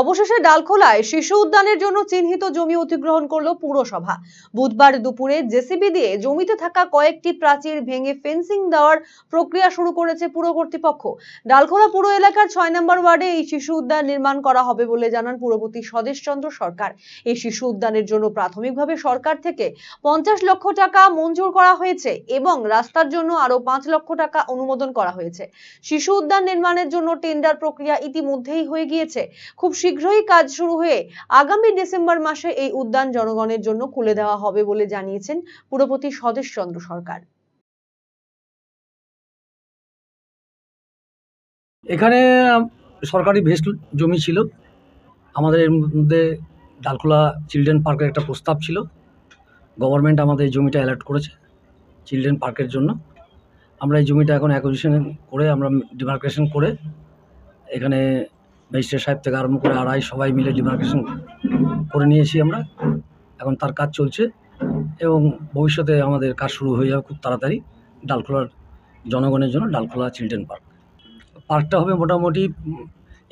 অবশেষে ডালখোলায় শিশু উদ্যানের জন্য চিহ্নিত জমি অধিগ্রহণ করল পুরসভা। বুধবার দুপুরে জেসিবি দিয়ে জমিতে থাকা কয়েকটি প্রাচীর ভেঙে ফেন্সিং দেওয়ার প্রক্রিয়া শুরু করেছে পুর কর্তৃপক্ষ। ডালখোলা পুর এলাকার ছয় নম্বর ওয়ার্ডে এই শিশু উদ্যান নির্মাণ করা হবে বলে জানান পুরপতি স্বদেশ চন্দ্র সরকার। এই শিশু উদ্যানের জন্য প্রাথমিকভাবে সরকার থেকে পঞ্চাশ লক্ষ টাকা মঞ্জুর করা হয়েছে এবং রাস্তার জন্য আরও পাঁচ লক্ষ টাকা অনুমোদন করা হয়েছে। শিশু উদ্যান নির্মাণের জন্য টেন্ডার প্রক্রিয়া ইতিমধ্যেই হয়ে গিয়েছে। খুব শীঘ্রই কাজ শুরু হয়ে আগামী ডিসেম্বর মাসে এই উদ্যান জনগণের জন্য খুলে দেওয়া হবে বলে জানিয়েছেন পুরপতি স্বদেশ চন্দ্র সরকার। এখানে সরকারি ভেস্ট জমি ছিল। আমাদের এর মধ্যে ডালখোলা চিলড্রেন পার্কের একটা প্রস্তাব ছিল। গভর্নমেন্ট আমাদের এই জমিটা অ্যালার্ট করেছে চিলড্রেন পার্কের জন্য। আমরা এই জমিটা এখন অ্যাকুইজিশন করে আমরা ডিমার্কেশন করে এখানে ম্যাজিস্ট্রেট সাহেব থেকে আরম্ভ করে আড়াই সবাই মিলে ডিমার্কেশন করে নিয়েছি আমরা। এখন তার কাজ চলছে এবং ভবিষ্যতে আমাদের কাজ শুরু হয়ে যাবে খুব তাড়াতাড়ি ডালখোলার জনগণের জন্য ডালখোলা চিলড্রেন পার্ক। পার্কটা হবে মোটামুটি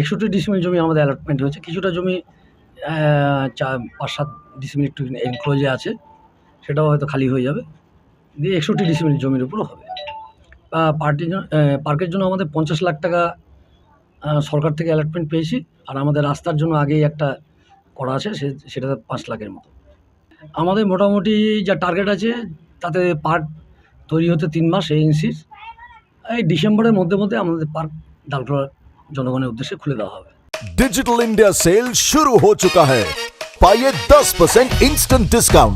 একষট্টি ডিসমিল জমি আমাদের অ্যালটমেন্ট হয়েছে। কিছুটা জমি আহ, চা পাঁচ সাত ডিসমিল একটু এনক্লোজে আছে। সেটাও হয়তো খালি হয়ে যাবে। দিয়ে একষট্টি ডিসমিল জমির উপরও হবে। পার্টির পার্কের জন্য আমাদের পঞ্চাশ লাখ টাকা সরকার থেকে অ্যালটমেন্ট পেয়েছি আর আমাদের রাস্তার জন্য আগেই একটা করা আছে সে সেটাতে পাঁচ লাখের মতো আমাদের মোটামুটি যা টার্গেট আছে তাতে পার্ক তৈরি হতে তিন মাস এই ইনসিস এই ডিসেম্বরের মধ্যে মধ্যে আমাদের পার্ক ডালখোলা জনগণের উদ্দেশ্যে খুলে দেওয়া হবে डिजिटल इंडिया सेल शुरू हो चुका है पाइए 10% इंस्टेंट डिस्काउंट